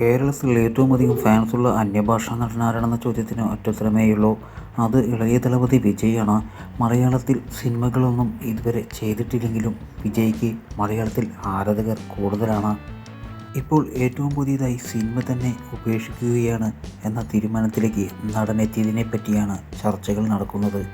കേരളത്തിൽ ഏറ്റവും അധികം ഫാൻസുള്ള അന്യഭാഷാ നടൻ ആരാണെന്ന ചോദ്യത്തിന് ഒറ്റത്തരമേയുള്ളൂ. അത് ഇളയ ദളപതി വിജയാണ്. മലയാളത്തിൽ സിനിമകളൊന്നും ഇതുവരെ ചെയ്തിട്ടില്ലെങ്കിലും വിജയ്ക്ക് മലയാളത്തിൽ ആരാധകർ കൂടുതലാണ്. ഇപ്പോൾ ഏറ്റവും പുതിയതായി സിനിമ തന്നെ ഉപേക്ഷിക്കുകയാണ് എന്ന തീരുമാനത്തിലേക്ക് നടനെത്തിയതിനെ പറ്റിയാണ് ചർച്ചകൾ നടക്കുന്നത്.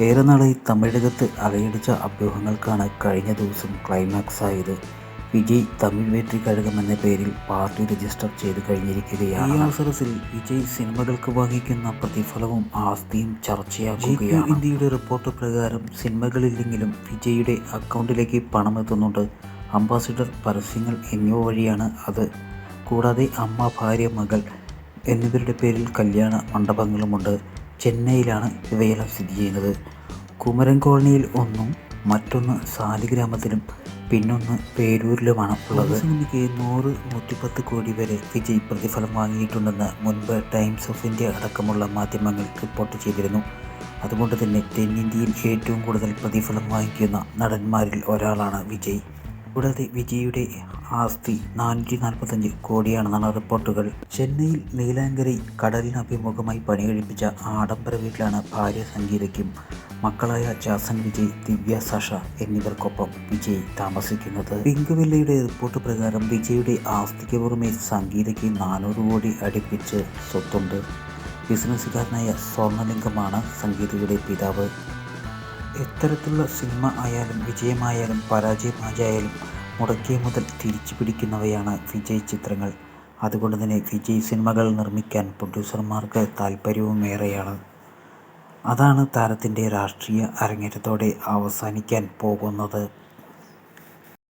ഏറെ നാളായി തമിഴകത്ത് അലയടിച്ച അഭ്യൂഹങ്ങൾക്കാണ് കഴിഞ്ഞ ദിവസം ക്ലൈമാക്സ് ആയത്. വിജയ് തമിഴ് വേട്രി കഴകം എന്ന പേരിൽ പാർട്ടി രജിസ്റ്റർ ചെയ്ത് കഴിഞ്ഞിരിക്കുകയാണ്. ഈ അവസരത്തിൽ വിജയ് സിനിമകൾക്ക് വഹിക്കുന്ന പ്രതിഫലവും ആസ്തിയും ചർച്ചയാക്കുകയാണ്. ഇന്ത്യയുടെ റിപ്പോർട്ട് പ്രകാരം സിനിമകളില്ലെങ്കിലും വിജയുടെ അക്കൗണ്ടിലേക്ക് പണം എത്തുന്നുണ്ട്. അംബാസിഡർ പരസ്യങ്ങൾ എന്നിവ വഴിയാണ് അത്. കൂടാതെ അമ്മ ഭാര്യ മകൾ എന്നിവരുടെ പേരിൽ കല്യാണ മണ്ഡപങ്ങളുമുണ്ട്. ചെന്നൈയിലാണ് ഇവയെല്ലാം സ്ഥിതി ചെയ്യുന്നത്. കുമരൻ കോളനിയിൽ ഒന്നും മറ്റൊന്ന് സാലിഗ്രാമത്തിലും പിന്നൊന്ന് പേരൂരിലുമാണ് ഉള്ളത്. സിനിമയ്ക്ക് നൂറ് നൂറ്റിപ്പത്ത് കോടി വരെ വിജയ് പ്രതിഫലം വാങ്ങിയിട്ടുണ്ടെന്ന് മുൻപ് ടൈംസ് ഓഫ് ഇന്ത്യ അടക്കമുള്ള മാധ്യമങ്ങൾ റിപ്പോർട്ട് ചെയ്തിരുന്നു. അതുകൊണ്ട് തന്നെ തെന്നിന്ത്യയിൽ ഏറ്റവും കൂടുതൽ പ്രതിഫലം വാങ്ങിക്കുന്ന നടന്മാരിൽ ഒരാളാണ് വിജയ്. കൂടാതെ വിജയുടെ ആസ്തി നാനൂറ്റി നാൽപ്പത്തഞ്ച് കോടിയാണെന്നാണ് റിപ്പോർട്ടുകൾ. ചെന്നൈയിൽ നീലാങ്കരി കടലിന് അഭിമുഖമായി പണി കഴിപ്പിച്ച ആഡംബര വീട്ടിലാണ് ഭാര്യ സംഗീതയ്ക്കും മക്കളായ ജാസൻ വിജയ് ദിവ്യ സാഷ എന്നിവർക്കൊപ്പം വിജയ് താമസിക്കുന്നത്. പിങ്കുവില്ലയുടെ റിപ്പോർട്ട് പ്രകാരം വിജയുടെ ആസ്തിക്ക് പുറമെ സംഗീതയ്ക്ക് നാനൂറ് കോടി അടുപ്പിച്ച് സ്വത്തുണ്ട്. ബിസിനസ്സുകാരനായ സ്വർണലിംഗമാണ് സംഗീതയുടെ പിതാവ്. എത്തരത്തിലുള്ള സിനിമ ആയാലും വിജയമായാലും പരാജയമായാലും മുടക്കിയ മുതൽ തിരിച്ചു പിടിക്കുന്നവയാണ് വിജയ് ചിത്രങ്ങൾ. അതുകൊണ്ട് തന്നെ വിജയ് സിനിമകൾ നിർമ്മിക്കാൻ പ്രൊഡ്യൂസർമാർക്ക് താല്പര്യവും ഏറെയാണ്. അതാണ് താരത്തിന്റെ രാഷ്ട്രീയ അരങ്ങേറ്റത്തോടെ അവസാനിക്കാൻ പോകുന്നത്.